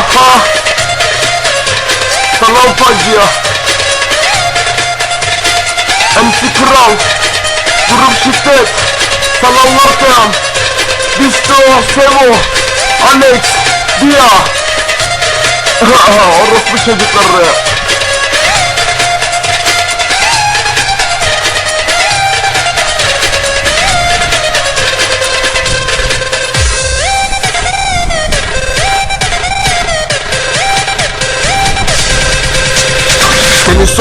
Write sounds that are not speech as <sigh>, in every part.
Aha. Salam Facia. MC Kral. Grup Şiddet. Salamlar Teyam. Bisto, Sevo, Alex, Dia. <laughs> Orospu çocukları.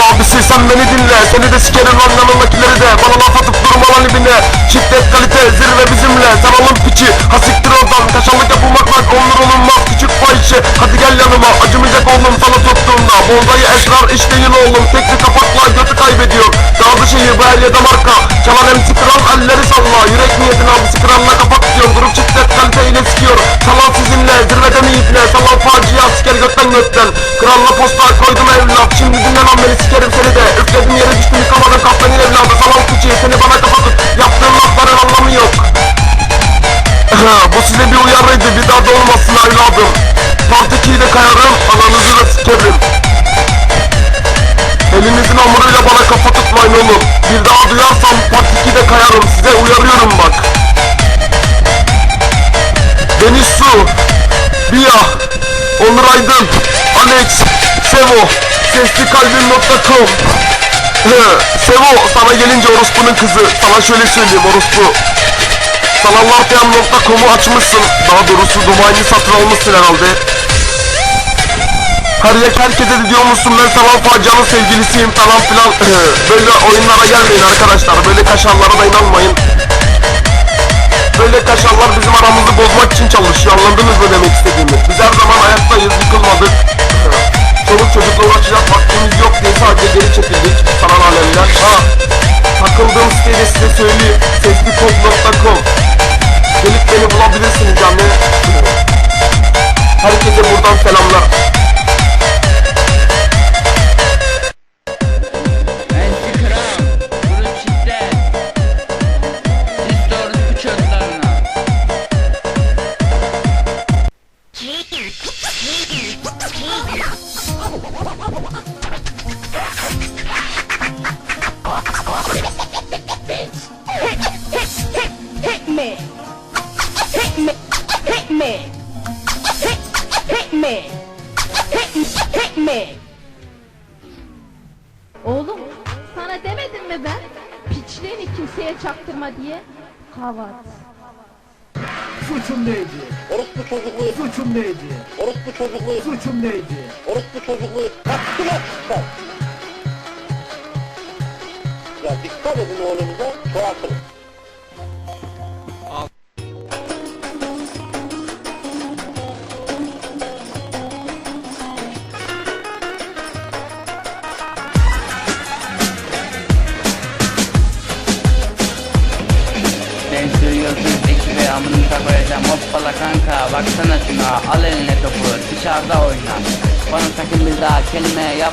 Abisi sen beni dinle. Seni de sikerim lan de. Bana laf atıp durma lan ibine. Şiddet kalite zirve bizimle. Sen alın piçi. Ha siktir oradan. Kaşarlık yapılmak lan olur olunmaz. Küçük fahişe. Hadi gel yanıma. Acımayacak oğlum sana tuttuğumda Bozayı esrar işleyin oğlum. Tekli kapakla götü kaybediyor. Dağdı şehir bu her yerde marka. Çalan emsi kral elleri salla. Yürek niyetine abisi kralına kapak diyor. Grup şiddet kalite ile sikiyor. Salan sizinle zirvede mi iple Salan facia siker gökten gökten Kralla posta koydum evlat. Şimdi beni sikerim seni de. Üfledim yere düştüm yıkamadım kaplanın evladı Salan piçi seni bana kapatıp Yaptığın lafların anlamı yok. Bu size bir uyarıydı. Bir daha da olmasın evladım. Part 2'yi de kayarım. Ananızı da sikerim. Elinizin hamuruyla bana kafa tutmayın oğlum. Bir daha duyarsam part 2'de kayarım. Size uyarıyorum bak. Deniz Su Bia Onur Aydın Alex Sevo Seslikalbim.com He, Sevo sana gelince orospunun kızı. Sana şöyle söyleyeyim orospu. Salallartayan.com'u açmışsın. Daha doğrusu domaini satın almışsın herhalde. Her yak herkese de diyor musun ben Salam Facia'nın sevgilisiyim falan filan. Böyle oyunlara gelmeyin arkadaşlar Böyle kaşarlara da inanmayın. Böyle kaşarlar bizim aramızı bozmak için çalışıyor anladınız mı demek istediğimi? Biz her zaman ayaktayız yıkılmadık Çoluk çocukla uğraşacak vaktimiz yok diye sadece geri çekildik. Sanal alemler. Ha Takıldığım siteyi size söyleyeyim. Seslikop.com Gelip beni bulabilirsiniz yani Herkese buradan selamlar me. Oğlum sana demedim mi ben? Piçliğini kimseye çaktırma diye. Kavat. Suçum neydi? Orospu çocukluğu, Suçum neydi? orospu çocukluğu, Suçum neydi? orospu çocukluğu. Hakkına çıkar. Ya dikkat edin oğlunuza, çoğaltın. Amınıza koyacağım. Hoppala kanka Baksana şuna. Al eline topu dışarıda oyna. Bana sakın bir daha kelime yap